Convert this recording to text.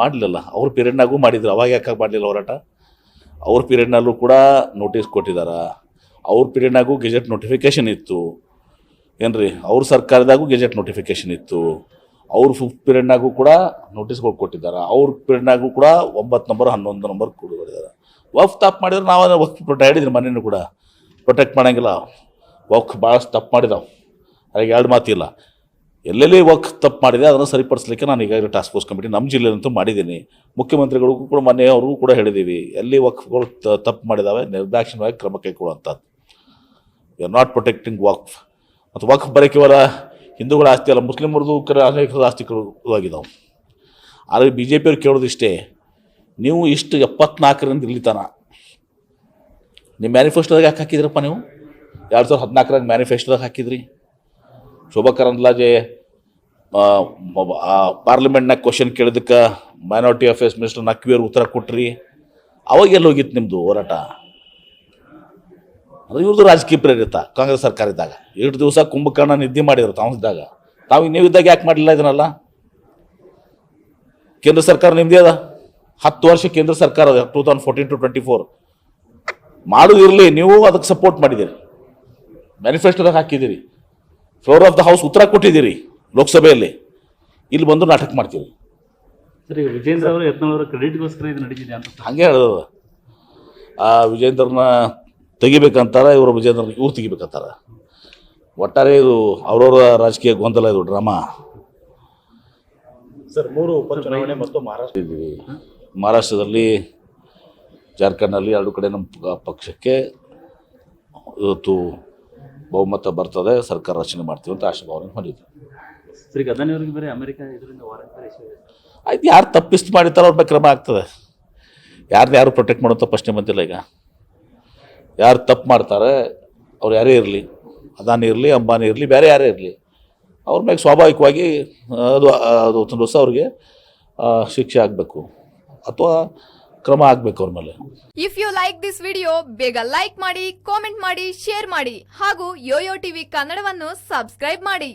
ಮಾಡಲಿಲ್ಲ. ಅವ್ರ ಪೀರಿಯಡ್ನಾಗೂ ಮಾಡಿದ್ರು. ಅವಾಗ ಯಾಕೆ ಮಾಡಲಿಲ್ಲ ಹೋರಾಟ? ಅವ್ರ ಪೀರಿಯಡ್ನಲ್ಲೂ ಕೂಡ ನೋಟಿಸ್ ಕೊಟ್ಟಿದ್ದಾರೆ ಅವ್ರ ಪೀರಿಯಡ್ನಾಗೂ ಗೆಜೆಟ್ ನೋಟಿಫಿಕೇಷನ್ ಇತ್ತು. ಏನ್ರಿ? ಅವ್ರ ಸರ್ಕಾರದಾಗೂ ಗೆಜೆಟ್ ನೋಟಿಫಿಕೇಷನ್ ಇತ್ತು. ಅವ್ರ ಫಿಫ್ತ್ ಪೀರಿಯಡ್ನಾಗೂ ಕೂಡ ನೋಟಿಸ್ಗಳು ಕೊಟ್ಟಿದ್ದಾರೆ ಅವ್ರ ಪೀರಿಯಡ್ನಾಗೂ ಕೂಡ ಒಂಬತ್ತು ನಂಬರ್ ಹನ್ನೊಂದು ನಂಬರ್ ಕೊಡಿದ್ದಾರೆ ವಫ್ ತಪ್ಪು ಮಾಡಿದ್ರೆ ನಾವು ವಫ್ ಪ್ರೊಟೆಕ್ಟ್ ಹೇಳಿದ್ರಿ ಮನೇನು ಕೂಡ. ಪ್ರೊಟೆಕ್ಟ್ ಮಾಡೋಂಗಿಲ್ಲ. ವಕ್ ಭಾಳಷ್ಟು ತಪ್ಪು ಮಾಡಿದಾವೆ. ಅದಕ್ಕೆ ಎರಡು ಮಾತಿಲ್ಲ. ಎಲ್ಲೆಲ್ಲಿ ವರ್ಕ್ ತಪ್ಪು ಮಾಡಿದೆ ಅದನ್ನು ಸರಿಪಡಿಸ್ಲಿಕ್ಕೆ ನಾನು ಈಗಾಗಲೇ ಟಾಸ್ಕ್ ಫೋರ್ಸ್ ಕಮಿಟಿ ನಮ್ಮ ಜಿಲ್ಲೆಯಂತೂ ಮಾಡಿದ್ದೀನಿ. ಮುಖ್ಯಮಂತ್ರಿಗಳಿಗೂ ಕೂಡ ಮೊನ್ನೆ ಕೂಡ ಹೇಳಿದ್ದೀವಿ ಎಲ್ಲಿ ವಕ್ಫ್ಗಳು ತಪ್ಪು ಮಾಡಿದಾವೆ, ನಿರ್ದಾಕ್ಷಿಣ್ಯವಾಗಿ ಕ್ರಮ ಕೈಗೊಳ್ಳುವಂಥದ್ದು ಯು ಆರ್ ನಾಟ್ ಪ್ರೊಟೆಕ್ಟಿಂಗ್ ವಕ್ಫ್ ಮತ್ತು ವಕ್ಫ್ ಬರೀ ಕೇವಲ ಹಿಂದೂಗಳ ಆಸ್ತಿ ಅಲ್ಲ, ಮುಸ್ಲಿಮರದು, ಕರೆ ಅನೇಕ ಆಸ್ತಿಗಳು ಆಗಿದಾವೆ ಆದರೆ ಬಿ ಜೆ ಪಿಯವ್ರು ಕೇಳೋದು ಇಷ್ಟೇ, ನೀವು ಇಷ್ಟು ಎಪ್ಪತ್ನಾಲ್ಕರಿಂದ ಇಲ್ಲಿ ತನ ನಿಮ್ಮ ಮ್ಯಾನಿಫೆಸ್ಟೋದಾಗ ಯಾಕೆ ಹಾಕಿದ್ರಪ್ಪ ನೀವು? ಎರಡು ಸಾವಿರದ ಹದಿನಾಲ್ಕರಾಗ ಮ್ಯಾನಿಫೆಸ್ಟೋದಾಗ ಹಾಕಿದ್ರಿ. ಶೋಭಾ ಕರಂದ್ಲಾಜೆ ಪಾರ್ಲಿಮೆಂಟ್ನಾಗ ಕ್ವಶನ್ ಕೇಳಿದಕ್ಕೆ ಮೈನಾರಿಟಿ ಅಫೇರ್ಸ್ ಮಿನಿಸ್ಟರ್ ನಕ್ವಿಯವ್ರು ಉತ್ತರ ಕೊಟ್ರಿ. ಅವಾಗ ಎಲ್ಲಿ ಹೋಗಿತ್ತು ನಿಮ್ಮದು ಹೋರಾಟ? ಅದು ಇವ್ರದ್ದು ರಾಜಕೀಯ ಪ್ರೇರಿತ, ಕಾಂಗ್ರೆಸ್ ಸರ್ಕಾರ ಇದ್ದಾಗ. ಎರಡು ದಿವಸ ಕುಂಭಕರ್ಣ ನಿದ್ದೆ ಮಾಡಿದ್ರು ತಾವಿದ್ದಾಗ ತಾವು ನೀವಿದ್ದಾಗ ಯಾಕೆ ಮಾಡಲಿಲ್ಲ ಇದನ್ನೆಲ್ಲ? ಕೇಂದ್ರ ಸರ್ಕಾರ ನಿಮ್ಮದೇ ಅದ? ಹತ್ತು ವರ್ಷ ಕೇಂದ್ರ ಸರ್ಕಾರ ಅದ two thousand fourteen to twenty four ಮಾಡೋದಿರಲಿ ನೀವು ಅದಕ್ಕೆ ಸಪೋರ್ಟ್ ಮಾಡಿದ್ದೀರಿ. ಮ್ಯಾನಿಫೆಸ್ಟೋದಾಗ ಹಾಕಿದ್ದೀರಿ. ಫ್ಲೋರ್ ಆಫ್ ದ ಹೌಸ್ ಉತ್ತರ ಕೊಟ್ಟಿದ್ದೀರಿ. ಲೋಕಸಭೆಯಲ್ಲಿ ಇಲ್ಲಿ ಬಂದು ನಾಟಕ ಮಾಡ್ತೀವಿ. ಸರಿ ಈಗ ವಿಜೇಂದ್ರ ಅವರು ಯತ್ನವರ ಅವರ ಕ್ರೆಡಿಟ್ಗೋಸ್ಕರ ಇದು ನಡೀತಿದೆ ಅಂತ ಹಂಗೆ ಹೇಳೋದು ಆ ವಿಜೇಂದ್ರನ ತೆಗಿಬೇಕಂತಾರೆ ಇವರು ವಿಜೇಂದ್ರ ಇವ್ರು ತೆಗಿಬೇಕಂತಾರೆ. ಒಟ್ಟಾರೆ ಇದು ಅವರವರ ರಾಜಕೀಯ ಗೊಂದಲ ಇದು ಡ್ರಾಮಾ. ಸರ್ ಮೂರು ಉಪಚುನಾವಣೆ ಮತ್ತು ಮಹಾರಾಷ್ಟ್ರ. ಇದ್ದೀವಿ. ಮಹಾರಾಷ್ಟ್ರದಲ್ಲಿ ಜಾರ್ಖಂಡ್ನಲ್ಲಿ ಎರಡು ಕಡೆ ನಮ್ಮ ಪ- ಪಕ್ಷಕ್ಕೆ ಇವತ್ತು ಬಹುಮತ ಬರ್ತದೆ ಸರ್ಕಾರ ರಚನೆ ಮಾಡ್ತೀವಿ ಅಂತ ಆಶಾಭಾವನೆ ಹೊಂದಿದ್ವಿ. ಸರ್ ಅದಾನಿ ಬೇರೆ ಅಮೆರಿಕ ಇದರಿಂದ ವಾರಂಟ್ ಬೇರೆ issue ಇದೆ. ಆಯ್ತು ಯಾರು ತಪ್ಪಿಸ್ತು ಮಾಡಿರ್ತಾರೋ ಅವ್ರ ಮೇಲೆ ಕ್ರಮ ಆಗ್ತದೆ. ಯಾರನ್ನ ಯಾರು ಪ್ರೊಟೆಕ್ಟ್ ಮಾಡೋಂಥ ಪ್ರಶ್ನೆ ಬಂದಿಲ್ಲ ಈಗ. ಯಾರು ತಪ್ಪು ಮಾಡ್ತಾರೆ ಅವ್ರು ಯಾರೇ ಇರಲಿ. ಅದಾನಿ ಇರಲಿ ಅಂಬಾನಿ ಇರಲಿ ಬೇರೆ ಯಾರೇ ಇರಲಿ. ಅವ್ರ ಮೇಲೆ ಸ್ವಾಭಾವಿಕವಾಗಿ ಅದು ಅದು ಒಂದು ದಿವಸ ಅವ್ರಿಗೆ ಶಿಕ್ಷೆ ಆಗಬೇಕು. ಅಥವಾ ಕ್ರಮ ಆಗಬೇಕು ಅವ್ರ ಮೇಲೆ. If you like this video ಬೇಗ ಲೈಕ್ ಮಾಡಿ ಕಾಮೆಂಟ್ ಮಾಡಿ ಶೇರ್ ಮಾಡಿ. ಹಾಗೂ ಯೋಯೋ ಟಿವಿ ಕನ್ನಡವನ್ನು ಸಬ್ಸ್ಕ್ರೈಬ್ ಮಾಡಿ.